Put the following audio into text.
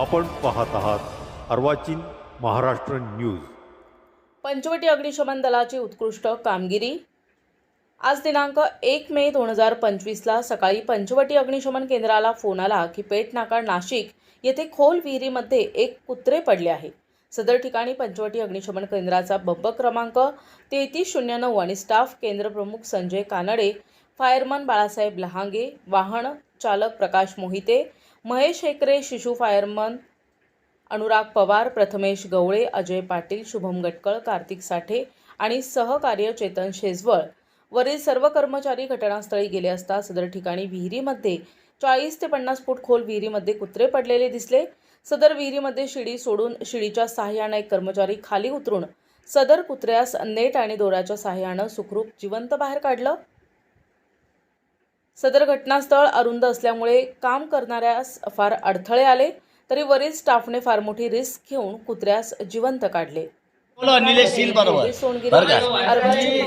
आपण पाहत आहात अर्वाचीन महाराष्ट्र न्यूज. पंचवटी अग्निशमन दलाची उत्कृष्ट कामगिरी. आज दिनांक एक मे दोन हजार पंचवीसला सकाळी पंचवटी अग्निशमन केंद्राला फोन आला की पेटनाका नाशिक येथे खोल विहिरीमध्ये एक कुत्रे पडले आहे. सदर ठिकाणी पंचवटी अग्निशमन केंद्राचा बंब क्रमांक तेहतीस शून्य नऊ आणि स्टाफ केंद्र प्रमुख संजय कानडे फायरमन बाळासाहेब लहांगे वाहन चालक प्रकाश मोहिते महेश हेकरे शिशू फायरमन अनुराग पवार प्रथमेश गवळे अजय पाटील शुभम गटकळ कार्तिक साठे आणि सहकार्य चेतन शेजवळ. वरील सर्व कर्मचारी घटनास्थळी गेले असता सदर ठिकाणी विहिरीमध्ये चाळीस ते पन्नास फूट खोल विहिरीमध्ये कुत्रे पडलेले दिसले. सदर विहिरीमध्ये शिडी सोडून शिडीच्या सहाय्यानं एक कर्मचारी खाली उतरून सदर कुत्र्यास नेट आणि दोऱ्याच्या सहाय्यानं सुखरूप जिवंत बाहेर काढलं. सदर घटनास्थळ अरुंद असल्यामुळे काम करणाऱ्यास फार अडथळे आले तरी वरील स्टाफने फार मोठी रिस्क घेऊन कुत्र्यास जिवंत काढले निलेश सोनगिरी महाराष्ट्र